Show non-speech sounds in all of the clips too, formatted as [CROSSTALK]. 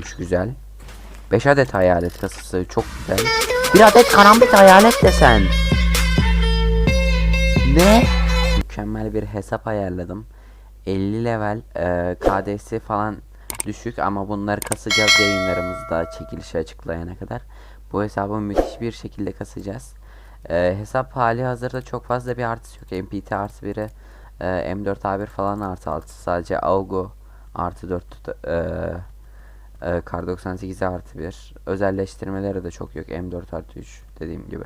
Diyormuş güzel. 5 adet hayalet kasası çok güzel. Bir adet karambit hayalet desen. Ne? Mükemmel bir hesap ayarladım. 50 level e, KD'si falan düşük ama bunları kasacağız yayınlarımızda çekilişi açıklayana kadar. Bu hesabı müthiş bir şekilde kasacağız. E, hesap hali hazırda çok fazla bir artısı yok. MPT artı biri e, M4 A1 falan artı 6 sadece Augo artı 4 e, e, Kar 98 artı 1 özelleştirmeleri de çok yok M4 artı 3 dediğim gibi.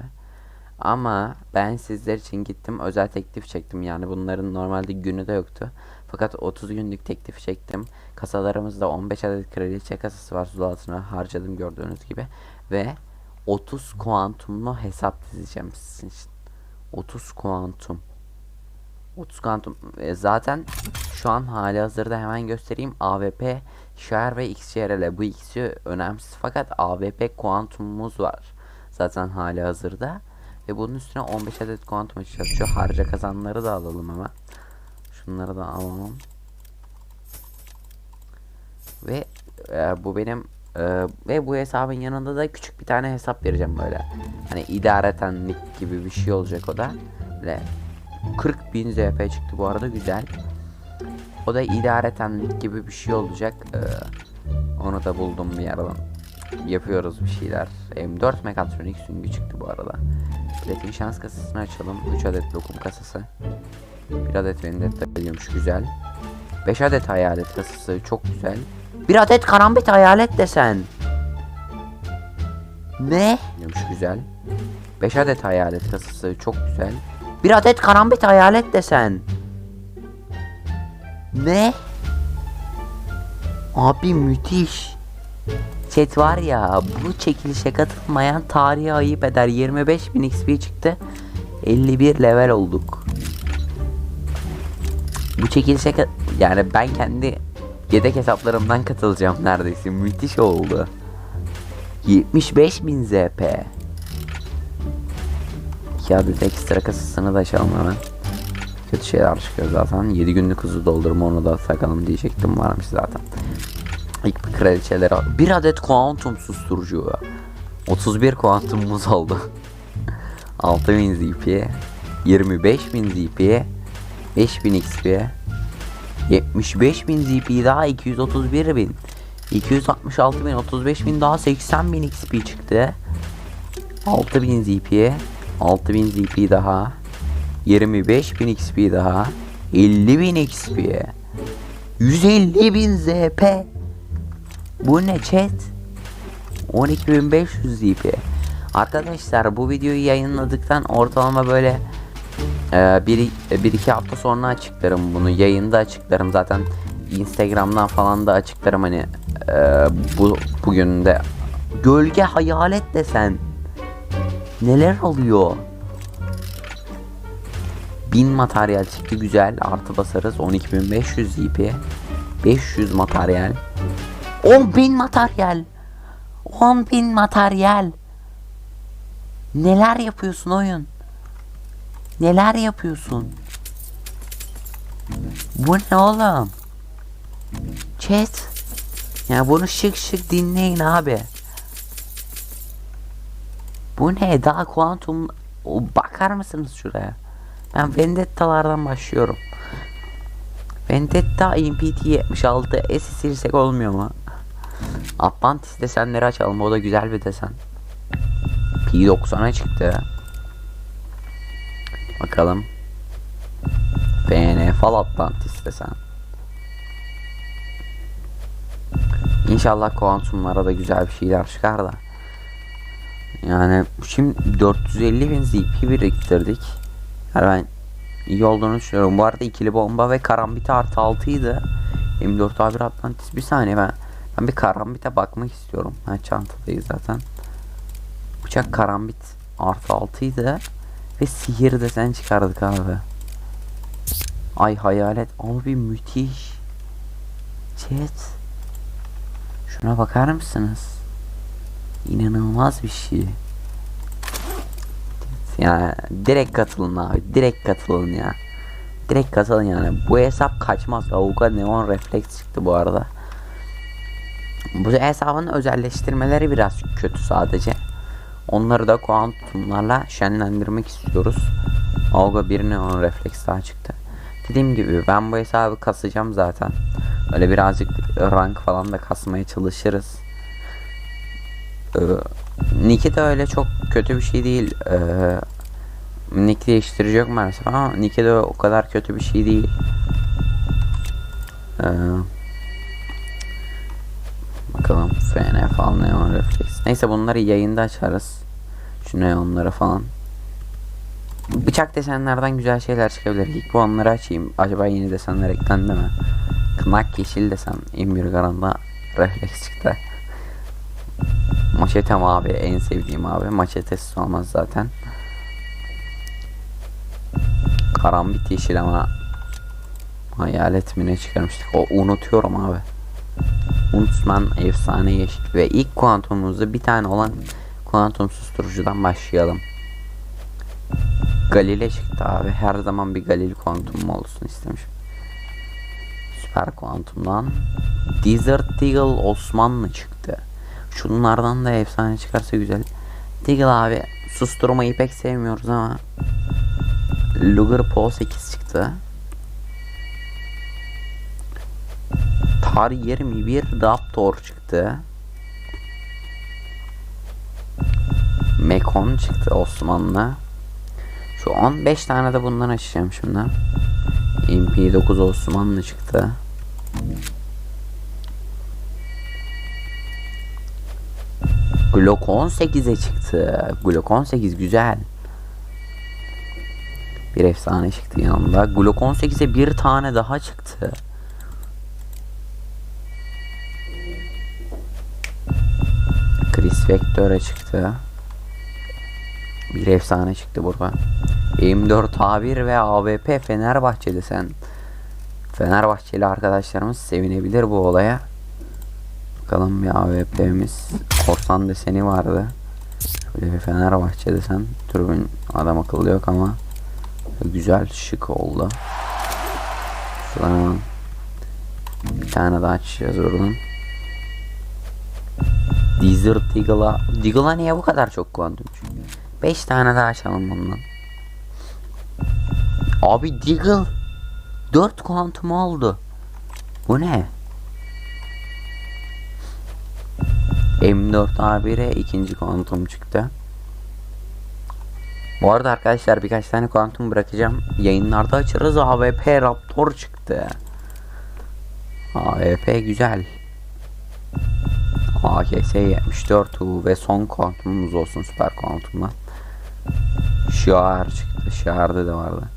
Ama ben sizler için gittim özel teklif çektim yani bunların normalde günü de yoktu. Fakat 30 günlük teklif çektim. Kasalarımızda 15 adet kraliçe kasası var. Zula altına harcadım gördüğünüz gibi. Ve 30 kuantumlu hesap dizeceğim sizin için. 30 kuantum. 30 kuantum. E, zaten şu an hali hazırda hemen göstereyim. AVP, Share ve XCRL. Bu ikisi önemsiz fakat AVP kuantumumuz var. Zaten hali hazırda. Ve bunun üstüne 15 adet kuantum açacağız. Şu harca kazanları da alalım hemen. Şunları da alalım. Ve e, bu benim e, ve bu hesabın yanında da küçük bir tane hesap vereceğim böyle. Hani idaretenlik gibi bir şey olacak o da. Böyle 40 bin ZP çıktı bu arada güzel. O da idaretenlik gibi bir şey olacak. E, onu da buldum bir yerden. Yapıyoruz bir şeyler. M4 mekatronik süngü çıktı bu arada. Platin şans kasasını açalım. 3 adet lokum kasası. 1 adet vendetta biliyormuş güzel. 5 adet hayalet kasası çok güzel. 1 adet karambit hayalet desen. Ne? Biliyormuş güzel. 5 adet hayalet kasası çok güzel. 1 adet karambit hayalet desen. Ne? Abi müthiş. Chat var ya bu çekilişe katılmayan tarihi ayıp eder. 25.000 XP çıktı. 51 level olduk. Bu çekilişe yani ben kendi yedek hesaplarımdan katılacağım neredeyse. Müthiş oldu. 75.000 ZP. 2 adet ekstra kasasını da açalım hemen. Kötü şeyler çıkıyor zaten. 7 günlük hızlı doldurma onu da takalım diyecektim varmış zaten. İlk bir kraliçeleri al. Bir adet kuantum susturucu. 31 kuantumumuz oldu. 6000 ZP. 25000 ZP. 5000 XP. 75000 ZP daha 231000. 266 bin 35 bin daha 80 bin XP çıktı 6000 ZP 6000 ZP daha 25 bin XP daha 50 bin XP 150 bin ZP bu ne chat? 12500 ZP Arkadaşlar bu videoyu yayınladıktan ortalama böyle ee, bir, bir iki hafta sonra açıklarım bunu. Yayında açıklarım. Zaten Instagram'dan falan da açıklarım hani e, bu bugün de. Gölge hayalet desen neler oluyor bin materyal çıktı güzel artı basarız 12500 ZP 500 materyal 10.000 materyal 10.000 materyal neler yapıyorsun oyun Neler yapıyorsun? Bu ne oğlum? Chat. Ya bunu şık şık dinleyin abi. Bu ne? Daha kuantum... Bakar mısınız şuraya? Ben Vendetta'lardan başlıyorum. Vendetta MPT 76 S silsek olmuyor mu? Atlantis desenleri açalım. O da güzel bir desen. P90'a çıktı. Bakalım. FN Fal Atlantis desen. İnşallah kuantumlara da güzel bir şeyler çıkar da. Yani şimdi 450 bin ZP biriktirdik. Yani ben iyi olduğunu düşünüyorum. Bu arada ikili bomba ve karambit artı 6 idi. M4 A1 Atlantis bir saniye ben ben bir karambite bakmak istiyorum. Ha çantadayız zaten. Uçak karambit artı 6 idi. Ve sihir desen çıkardık abi. Ay hayalet abi müthiş. Chat. Şuna bakar mısınız? İnanılmaz bir şey. Yani direkt katılın abi. Direkt katılın ya. Direkt katılın yani. Bu hesap kaçmaz. Avuka neon refleks çıktı bu arada. Bu hesabın özelleştirmeleri biraz kötü sadece. Onları da kuantumlarla şenlendirmek istiyoruz. Avga bir neon refleks daha çıktı. Dediğim gibi ben bu hesabı kasacağım zaten. Öyle birazcık rank falan da kasmaya çalışırız. Ee, Nick'i de öyle çok kötü bir şey değil. Ee, Nick değiştirecek maalesef ama Nick'i de o kadar kötü bir şey değil. Ee, bakalım FN falan neon refleks. Neyse bunları yayında açarız. Şu neonları falan. Bıçak desenlerden güzel şeyler çıkabilir. İlk bu onları açayım. Acaba yeni desenler eklendi mi? Kınak yeşil desen. İmbir garanda refleks çıktı. Maçetem abi en sevdiğim abi. Maçetesiz olmaz zaten. Karambit yeşil ama hayalet mi ne çıkarmıştık. O unutuyorum abi. Unutman efsane yeşil. Ve ilk kuantumumuzda bir tane olan kuantum susturucudan başlayalım. Galile çıktı abi. Her zaman bir Galil kuantum olsun istemişim. Süper kuantumdan Desert Eagle Osmanlı çıktı. Şunlardan da efsane çıkarsa güzel. Deagle abi susturmayı pek sevmiyoruz ama Luger Po 8 çıktı. Tar 21 Raptor çıktı. Mekon çıktı Osmanlı. Şu 15 tane de bundan açacağım şimdi. MP9 Osmanlı çıktı. Glock 18'e çıktı. Glock 18 güzel. Bir efsane çıktı yanında. Glock 18'e bir tane daha çıktı. Chris Vector'a çıktı. Bir efsane çıktı burada. M4 A1 ve AWP Fenerbahçe'de sen. Fenerbahçeli arkadaşlarımız sevinebilir bu olaya. Bakalım bir AWP'miz. Korsan deseni vardı. Şöyle bir Fenerbahçe desen. Türbün adam akıllı yok ama güzel şık oldu. Şuradan bir tane daha açacağız oradan. Desert Eagle'a Deagle'a niye bu kadar çok kuantum çünkü? 5 tane daha açalım bundan. Abi Deagle 4 kuantum oldu. Bu ne? M4 A1'e ikinci kuantum çıktı. Bu arada arkadaşlar birkaç tane kuantum bırakacağım. Yayınlarda açarız. AWP Raptor çıktı. AWP güzel. AKS 74 U ve son kuantumumuz olsun süper kuantumdan. Şiar çıktı. Şiar'da da vardı.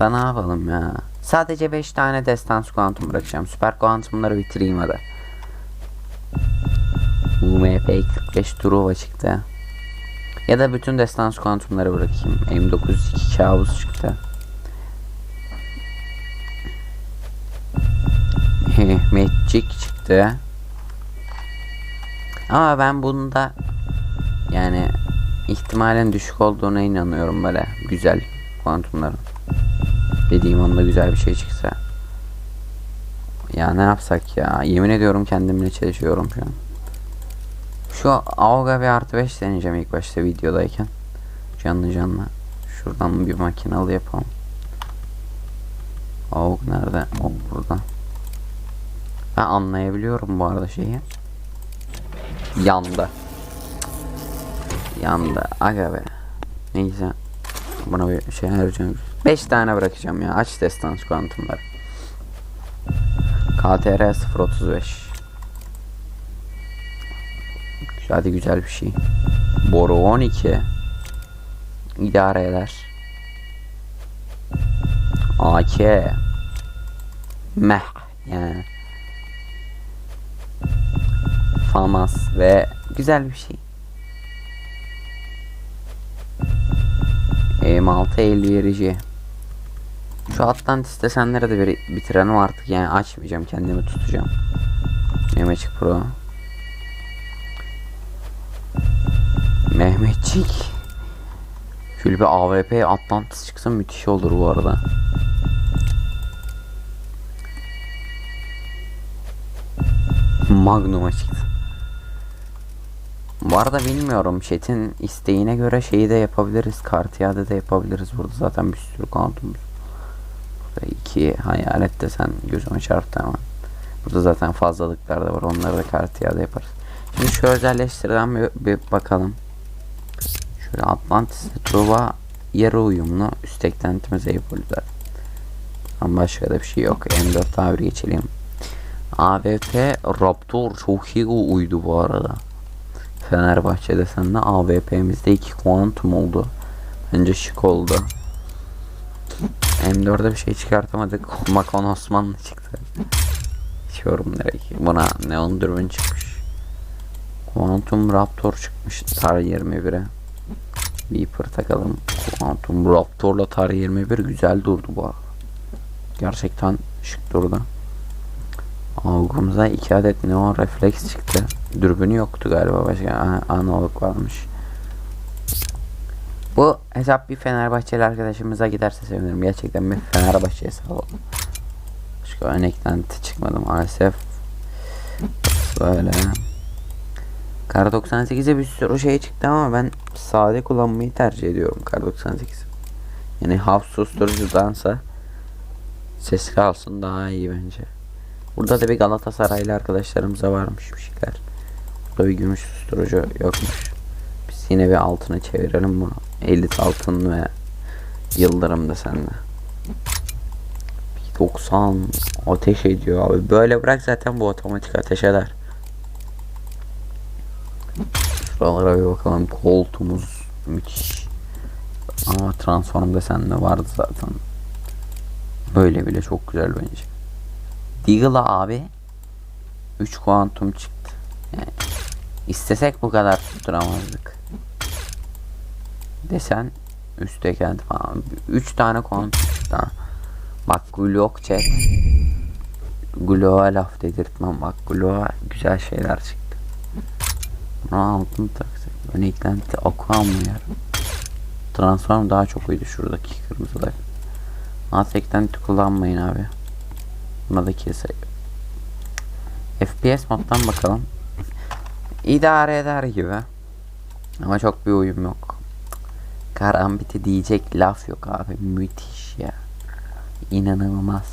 Da ne yapalım ya. Sadece 5 tane destans kuantum bırakacağım. Süper kuantumları bitireyim hadi. UMP 45 Truva çıktı. Ya da bütün destans kuantumları bırakayım. M902 kabus çıktı. [LAUGHS] Magic çıktı. Ama ben bunda yani ihtimalin düşük olduğuna inanıyorum böyle güzel kuantumların. Dediğim onda güzel bir şey çıksa. Ya ne yapsak ya? Yemin ediyorum kendimle çalışıyorum şu an. Şu Avga bir artı 5 deneyeceğim ilk başta videodayken. Canlı canlı. Şuradan bir makinalı yapalım. Avg nerede? O burada. Ben anlayabiliyorum bu arada şeyi. Yandı. Yandı. Aga be. Neyse. Buna bir şey harcayacağım. 5 tane bırakacağım ya. Aç destans kuantumları. KTR 035. Hadi güzel bir şey. Boru 12. İdare eder. AK. Meh. Yani. Famas ve güzel bir şey. M6 50 verici. Şu Atlantis desenleri de bir bitirelim artık yani açmayacağım kendimi tutacağım. Mehmetçik Pro. Mehmetçik. Şöyle bir AWP Atlantis çıksa müthiş olur bu arada. Magnum'a çıktı. Bu arada bilmiyorum chat'in isteğine göre şeyi de yapabiliriz. Kartiyade de yapabiliriz. Burada zaten bir sürü kanalımız 2 hayalet desen gözüme çarptı ama. Burada zaten fazlalıklar da var. Onları da kartiyada yaparız. Şimdi şu özelleştirden bir, bir bakalım. Şöyle Atlantis Truva yarı uyumlu üst eklentimiz Eyüpolüler. Ama başka da bir şey yok. M4 tabiri geçelim. AVP Raptor çok iyi uydu bu arada. Fenerbahçe desen de AVP'mizde 2 kuantum oldu. Bence şık oldu. M4'de bir şey çıkartamadık. Makon Osmanlı çıktı. İçiyorum direkt. Buna neon dürbün çıkmış. Quantum Raptor çıkmış Tar 21'e. Viper takalım. Quantum Raptor'la Tar 21 güzel durdu bu arada. Gerçekten şık durdu. Avgumuza 2 adet Neon Reflex çıktı. Dürbünü yoktu galiba başka. Analog varmış. Bu hesap bir Fenerbahçeli arkadaşımıza giderse sevinirim. Gerçekten bir Fenerbahçe hesabı. Başka örnekten çıkmadı maalesef. Böyle. Kar 98'e bir sürü şey çıktı ama ben sade kullanmayı tercih ediyorum Kar 98. Yani hafif susturucudansa ses kalsın daha iyi bence. Burada da bir Galatasaraylı arkadaşlarımıza varmış bir şeyler. Burada bir gümüş susturucu yokmuş. Yine bir altına çevirelim bunu. Elit altın ve yıldırım desenle. 90 ateş ediyor abi. Böyle bırak zaten bu otomatik ateş eder. Şuralara bir bakalım. Koltuğumuz müthiş. Ama transform desen de vardı zaten. Böyle bile çok güzel bence. Deagle'a abi 3 kuantum çıktı. Yani istesek bu kadar tutturamazdık. Desen üstte geldi falan. 3 tane ha. Bak Glock chat. Glock'a laf dedirtmem. Bak Glock'a güzel şeyler çıktı. Buna altını taksak. Ön eklenti aqua mı yer? Transform daha çok uydu şuradaki kırmızılar. Alt eklenti kullanmayın abi. Buna da keser. FPS moddan bakalım. İdare eder gibi. Ama çok bir uyum yok. Karambit'i diyecek laf yok abi. Müthiş ya. İnanılmaz.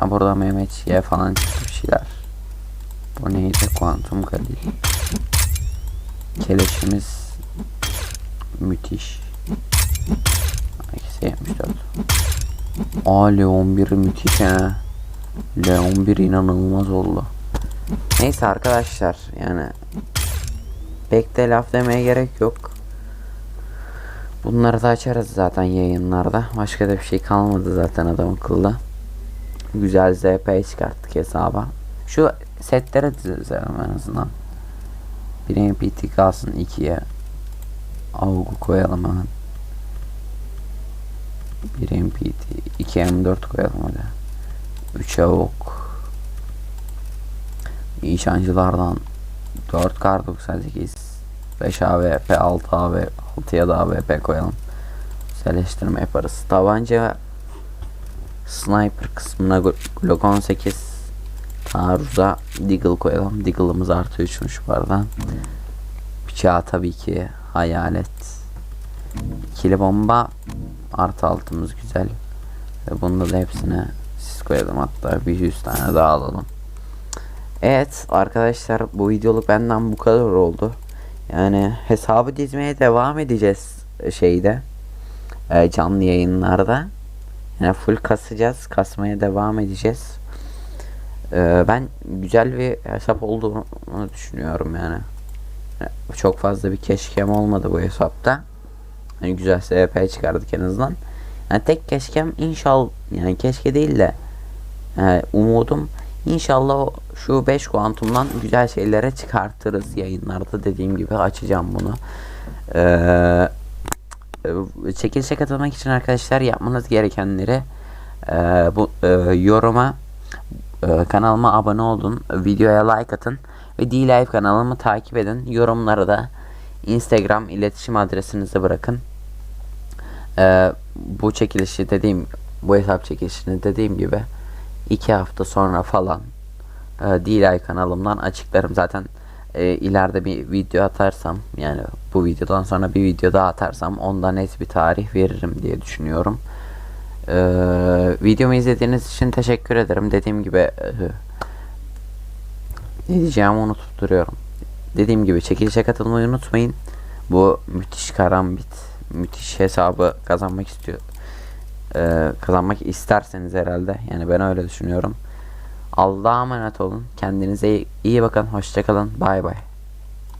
Ya burada Mehmetçiğe falan çıktı bir şeyler. Bu neydi? Kuantum Galil. Keleşimiz müthiş. Eksi 74. Aa Leon 1 müthiş ha. Leon 1 inanılmaz oldu. Neyse arkadaşlar yani pek de laf demeye gerek yok. Bunları da açarız zaten yayınlarda. Başka da bir şey kalmadı zaten adam akıllı. Güzel ZP çıkarttık hesaba. Şu setlere dizelim en azından. Bir MPT kalsın ikiye. Avgu koyalım hemen. Bir MPT, 2 M4 koyalım hadi. 3 avuk. Nişancılardan 4 kar 98 5 AWP 6 AWP 6'ya da AWP koyalım. Selleştirme yaparız. Tabanca sniper kısmına Glock 18 taarruza Deagle koyalım. Deagle'ımız artı 3'müş bu. Bıçağı tabii ki hayalet. İkili bomba artı altımız güzel. Ve bunda da hepsine siz koyalım hatta bir 100 tane daha alalım. Evet arkadaşlar bu videoluk benden bu kadar oldu. Yani hesabı dizmeye devam edeceğiz şeyde e, canlı yayınlarda. Yani full kasacağız. Kasmaya devam edeceğiz. E, ben güzel bir hesap olduğunu düşünüyorum yani. E, Çok fazla bir keşkem olmadı bu hesapta. Hani güzel SP çıkardık en azından. Yani tek keşkem inşallah yani keşke değil de e, umudum İnşallah o şu 5 kuantumdan güzel şeylere çıkartırız yayınlarda dediğim gibi açacağım bunu. Ee, çekilişe katılmak için arkadaşlar yapmanız gerekenleri e, bu e, yoruma e, kanalıma abone olun, videoya like atın ve D-Live kanalımı takip edin. Yorumlara da Instagram iletişim adresinizi bırakın. Ee, bu çekilişi dediğim bu hesap çekilişini dediğim gibi iki hafta sonra falan e, DLI kanalımdan açıklarım. Zaten e, ileride bir video atarsam yani bu videodan sonra bir video daha atarsam onda net bir tarih veririm diye düşünüyorum. E, videomu izlediğiniz için teşekkür ederim. Dediğim gibi e, ne diyeceğimi unutup duruyorum. Dediğim gibi çekilişe katılmayı unutmayın. Bu müthiş karambit, müthiş hesabı kazanmak istiyor. e, kazanmak isterseniz herhalde. Yani ben öyle düşünüyorum. Allah'a emanet olun. Kendinize iyi- bakın. Hoşçakalın. Bay bay.